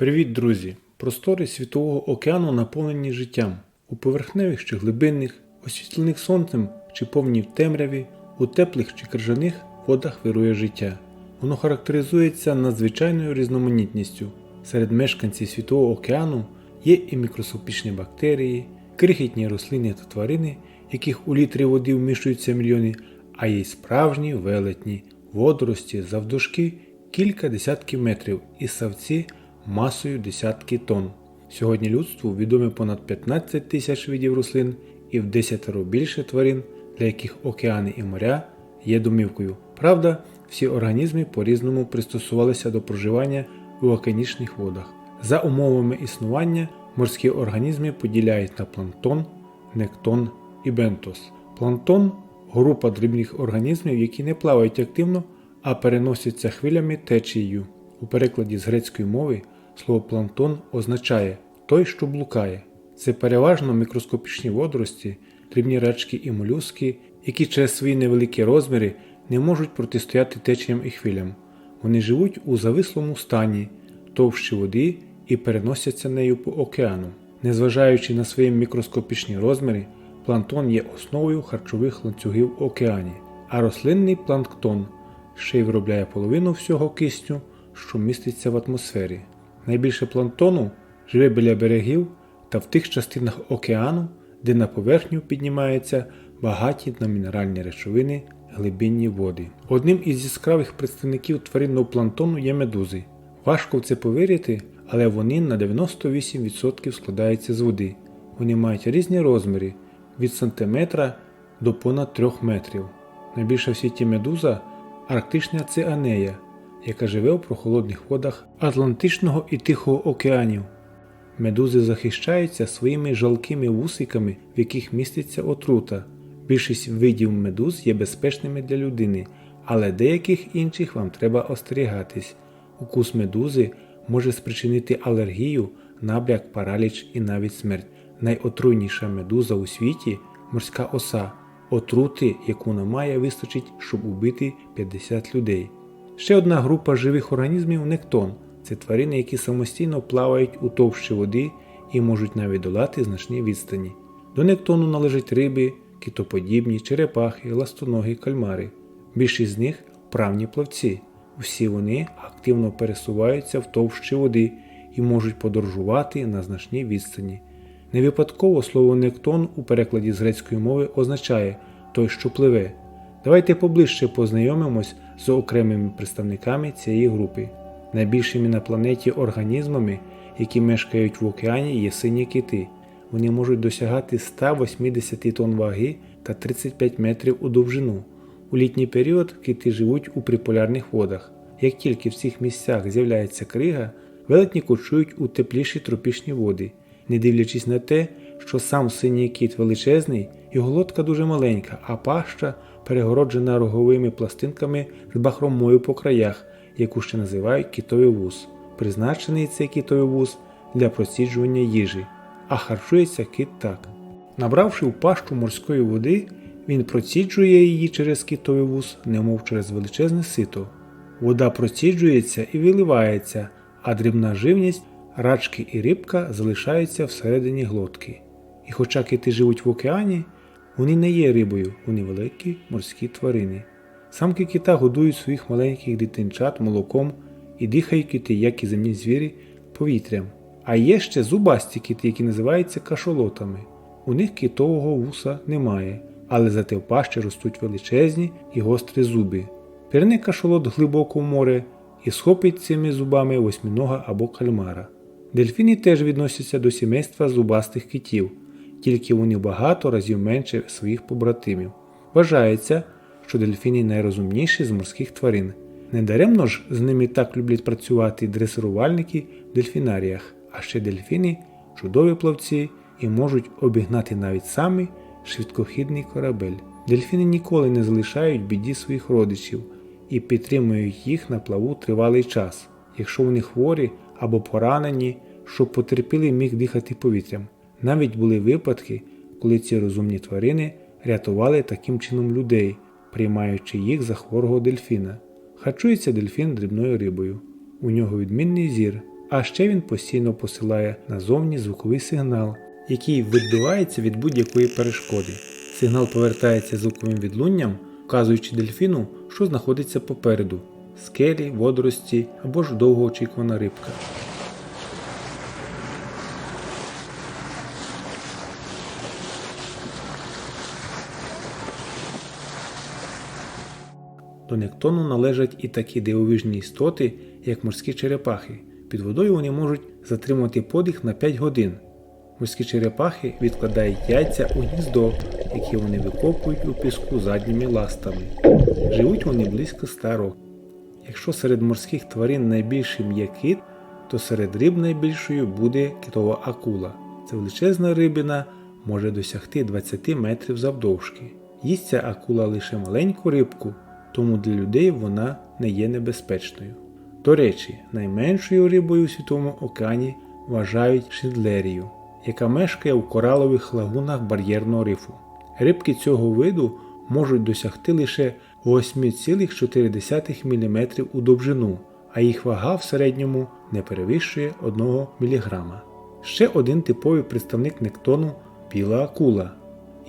Привіт, друзі! Простори Світового океану наповнені життям у поверхневих чи глибинних, освітлених сонцем чи повні в темряві, у теплих чи крижаних водах вирує життя. Воно характеризується надзвичайною різноманітністю. Серед мешканців Світового океану є і мікроскопічні бактерії, крихітні рослини та тварини, яких у літрі води вміщуються мільйони, а є й справжні велетні, водорості завдовжки кілька десятків метрів і савці масою десятки тонн. Сьогодні людству відомі понад 15 тисяч видів рослин і в десятеро більше тварин, для яких океани і моря є домівкою. Правда, всі організми по-різному пристосувалися до проживання у океанічних водах. За умовами існування морські організми поділяють на планктон, нектон і бентос. Планктон група дрібних організмів, які не плавають активно, а переносяться хвилями течією. У перекладі з грецької мови слово планктон означає той, що блукає. Це переважно мікроскопічні водорості, дрібні рачки і молюски, які через свої невеликі розміри не можуть протистояти течіям і хвилям. Вони живуть у завислому стані, товщі води і переносяться нею по океану. Незважаючи на свої мікроскопічні розміри, планктон є основою харчових ланцюгів в океані, а рослинний планктон ще й виробляє половину всього кисню, що міститься в атмосфері. Найбільше планктону живе біля берегів та в тих частинах океану, де на поверхню піднімаються багаті на мінеральні речовини глибинні води. Одним із яскравих представників тваринного планктону є медузи. Важко в це повірити, але вони на 98% складаються з води. Вони мають різні розміри від сантиметра до понад 3 метрів. Найбільша в світі медуза арктична цианея, яка живе у прохолодних водах Атлантичного і Тихого океанів. Медузи захищаються своїми жалкими вусиками, в яких міститься отрута. Більшість видів медуз є безпечними для людини, але деяких інших вам треба остерігатись. Укус медузи може спричинити алергію, набряк, параліч і навіть смерть. Найотруйніша медуза у світі морська оса, отрути, яку не має вистачить, щоб убити 50 людей. Ще одна група живих організмів нектон це тварини, які самостійно плавають у товщі води і можуть навіть долати значні відстані. До нектону належать риби, китоподібні, черепахи, ластоногі, кальмари. Більшість з них правні плавці. Всі вони активно пересуваються в товщі води і можуть подорожувати на значній відстані. Не випадково слово нектон у перекладі з грецької мови означає той, що пливе. Давайте поближче познайомимось з окремими представниками цієї групи. Найбільшими на планеті організмами, які мешкають в океані, є сині кити. Вони можуть досягати 180 тонн ваги та 35 метрів у довжину. У літній період кити живуть у приполярних водах. Як тільки в цих місцях з'являється крига, велетні кочують у тепліші тропічні води, не дивлячись на те, що сам синій кіт величезний, його лодка дуже маленька, а паща перегороджена роговими пластинками з бахромою по краях, яку ще називають кітовий вуз. Призначений цей кітовий вуз для проціджування їжі, а харчується кит так. Набравши в пащу морської води, він проціджує її через кітовий вуз, немов через величезне сито. Вода проціджується і виливається, а дрібна живність, рачки і рибка залишаються всередині глотки. І хоча кити живуть в океані, вони не є рибою, вони великі морські тварини. Самки кита годують своїх маленьких дитинчат молоком і дихають кити, як і земні звірі, повітрям. А є ще зубасті кити, які називаються кашолотами. У них китового вуса немає, але зате в пащі ростуть величезні і гострі зуби. Пірне кашолот глибоко в море і схопить цими зубами восьминога або кальмара. Дельфіни теж відносяться до сімейства зубастих китів, тільки вони багато разів менше своїх побратимів. Вважається, що дельфіни найрозумніші з морських тварин. Недаремно ж з ними так люблять працювати дресирувальники в дельфінаріях, а ще дельфіни чудові плавці і можуть обігнати навіть самий швидкохідний корабель. Дельфіни ніколи не залишають біді своїх родичів і підтримують їх на плаву тривалий час, якщо вони хворі або поранені, щоб потерпілий міг дихати повітрям. Навіть були випадки, коли ці розумні тварини рятували таким чином людей, приймаючи їх за хворого дельфіна. Харчується дельфін дрібною рибою. У нього відмінний зір, А ще він постійно посилає назовні звуковий сигнал, який відбивається від будь-якої перешкоди. Сигнал повертається звуковим відлунням, вказуючи дельфіну, що знаходиться попереду скелі, водорості або ж довгоочікувана рибка. До нектону належать і такі дивовижні істоти, як морські черепахи. Під водою вони можуть затримувати подих на 5 годин. Морські черепахи відкладають яйця у гніздо, які вони викопують у піску задніми ластами. Живуть вони близько 100 років. Якщо серед морських тварин найбільшим є кит, то серед риб найбільшою буде китова акула. Ця величезна рибина може досягти 20 метрів завдовжки. Їсться акула лише маленьку рибку, тому для людей вона не є небезпечною. До речі, найменшою рибою у світовому океані вважають шиндлерію, яка мешкає у коралових лагунах бар'єрного рифу. Рибки цього виду можуть досягти лише 8,4 мм у довжину, а їх вага в середньому не перевищує 1 мг. Ще один типовий представник нектону біла акула.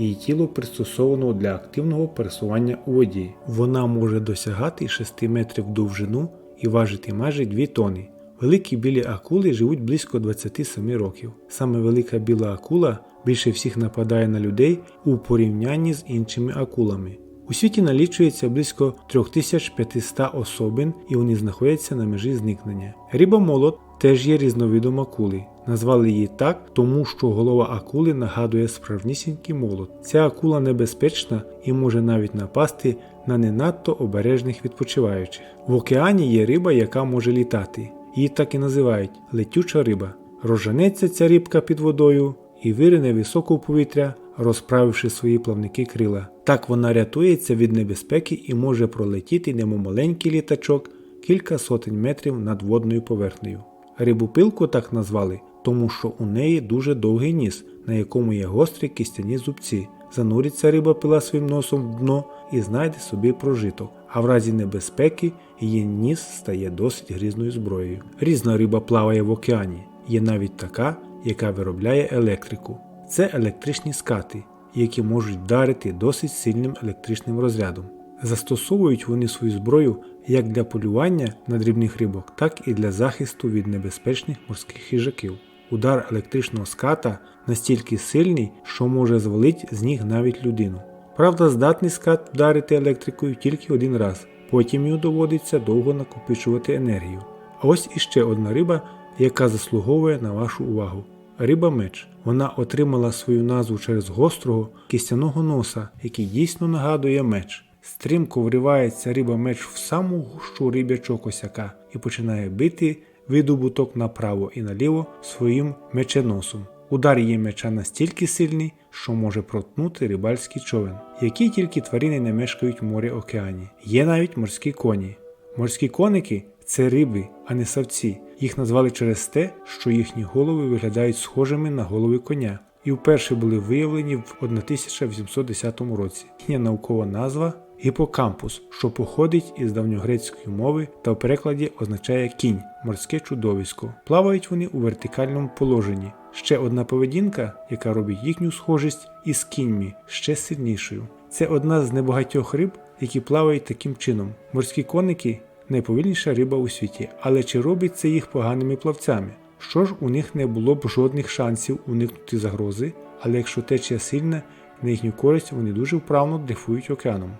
Її тіло пристосовано для активного пересування у воді. Вона може досягати 6 метрів довжину і важити майже 2 тони. Великі білі акули живуть близько 27 років. Саме велика біла акула більше всіх нападає на людей у порівнянні з іншими акулами. У світі налічується близько 3500 особин і вони знаходяться на межі зникнення. Риба молот теж є різновидом акули. Назвали її так, тому що голова акули нагадує справнісінький молот. Ця акула небезпечна і може навіть напасти на не надто обережних відпочиваючих. В океані є риба, яка може літати. Її так і називають летюча риба. Розженеться ця рибка під водою і вирине високо в повітря, розправивши свої плавники крила. Так вона рятується від небезпеки і може пролетіти, немов маленький літачок, кілька сотень метрів над водною поверхнею. Рибу пилку так назвали, тому що у неї дуже довгий ніс, на якому є гострі кістяні зубці. Зануриться риба пила своїм носом в дно і знайде собі прожиток, а в разі небезпеки її ніс стає досить грізною зброєю. Різна риба плаває в океані, є навіть така, яка виробляє електрику. Це електричні скати, які можуть вдарити досить сильним електричним розрядом. Застосовують вони свою зброю як для полювання на дрібних рибок, так і для захисту від небезпечних морських хижаків. Удар електричного ската настільки сильний, що може звалити з ніг навіть людину. Правда, здатний скат вдарити електрикою тільки один раз, потім йому доводиться довго накопичувати енергію. А ось іще одна риба, яка заслуговує на вашу увагу. Риба меч. Вона отримала свою назву через гострого кістяного носа, який дійсно нагадує меч. Стрімко вривається риба меч в саму гущу рибячого косяка і починає бити видобуток направо і наліво своїм меченосом. Удар її меча настільки сильний, що може проткнути рибальський човен. Які тільки тварини не мешкають в морі океані. Є навіть морські коні. Морські коники це риби, а не савці. Їх назвали через те, що їхні голови виглядають схожими на голови коня, і вперше були виявлені в 1810 році. Їхня наукова назва гіпокампус, що походить із давньогрецької мови та в перекладі означає кінь, морське чудовисько. Плавають вони у вертикальному положенні. Ще одна поведінка, яка робить їхню схожість із кіньми ще сильнішою. Це одна з небагатьох риб, які плавають таким чином. Морські коники найповільніша риба у світі, але чи робить це їх поганими плавцями? Що ж, у них не було б жодних шансів уникнути загрози, але якщо течія сильна, на їхню користь вони дуже вправно дрейфують океаном.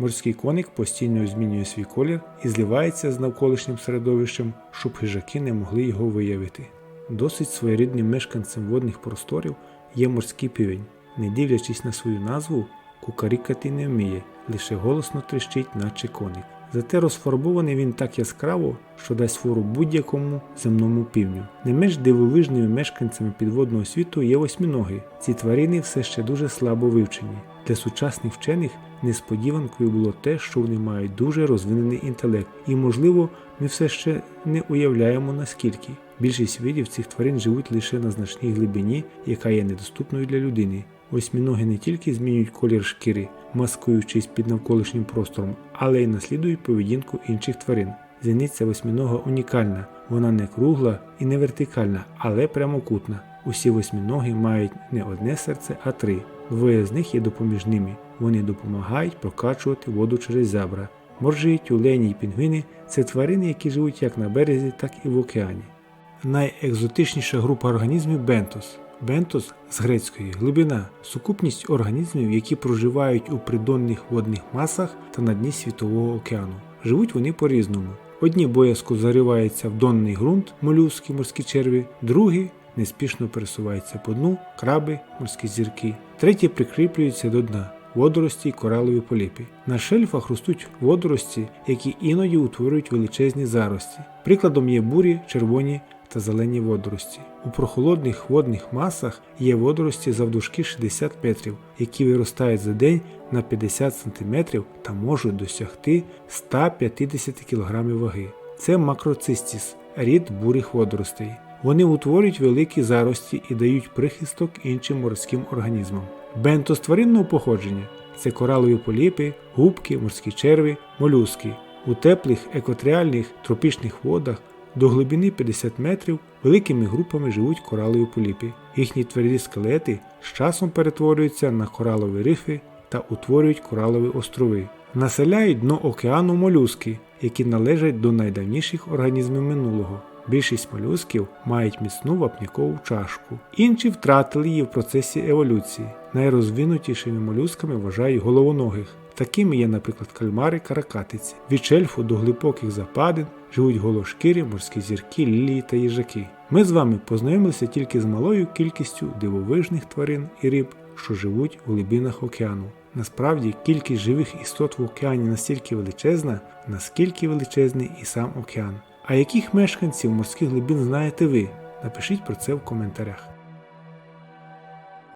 Морський коник постійно змінює свій колір і зливається з навколишнім середовищем, щоб хижаки не могли його виявити. Досить своєрідним мешканцем водних просторів є морський півень. Не дивлячись на свою назву, кукарікати не вміє, лише голосно трещить, наче коник. Зате розфарбований він так яскраво, що дасть фору будь-якому земному півню. Не менш дивовижними мешканцями підводного світу є восьміноги. Ці тварини все ще дуже слабо вивчені. Для сучасних вчених несподіванкою було те, що вони мають дуже розвинений інтелект, і, можливо, ми все ще не уявляємо наскільки. Більшість видів цих тварин живуть лише на значній глибині, яка є недоступною для людини. Восьміноги не тільки змінюють колір шкіри, маскуючись під навколишнім простором, але й наслідують поведінку інших тварин. Зіниця восьмінога унікальна, Вона не кругла і не вертикальна, але прямокутна. Усі восьминоги мають не одне серце, а три. Двоє з них є допоміжними. Вони допомагають прокачувати воду через зябра. Моржі, тюлені і пінгвіни це тварини, які живуть як на березі, так і в океані. Найекзотичніша група організмів бентос. Бентос з грецької глибина сукупність організмів, які проживають у придонних водних масах та на дні світового океану. Живуть вони по-різному. Одні боязко зариваються в донний ґрунт, молюски, морські черві, другі неспішно пересуваються по дну, краби, морські зірки, треті прикріплюються до дна. Водорості й коралові поліпи. На шельфах ростуть водорості, які іноді утворюють величезні зарості. Прикладом є бурі, червоні та зелені водорості. У прохолодних водних масах є водорості завдовжки 60 метрів, які виростають за день на 50 см та можуть досягти 150 кг ваги. Це макроцистіс, рід бурих водоростей. Вони утворюють великі зарості і дають прихисток іншим морським організмам. Бентос тваринного походження це коралові поліпи, губки, морські черви, молюски. У теплих екваторіальних тропічних водах до глибини 50 метрів великими групами живуть коралові поліпи. Їхні тверді скелети з часом перетворюються на коралові рифи та утворюють коралові острови. Населяють дно океану молюски, які належать до найдавніших організмів минулого. Більшість молюсків мають міцну вапнякову чашку. Інші втратили її в процесі еволюції. Найрозвинутішими молюсками вважають головоногих. Такими є, наприклад, кальмари каракатиці. Від шельфу до глибоких западин живуть голошкірі, морські зірки, лілії та їжаки. Ми з вами познайомилися тільки з малою кількістю дивовижних тварин і риб, що живуть у глибинах океану. Насправді кількість живих істот в океані настільки величезна, наскільки величезний і сам океан. А яких мешканців морських глибин знаєте ви? Напишіть про це в коментарях.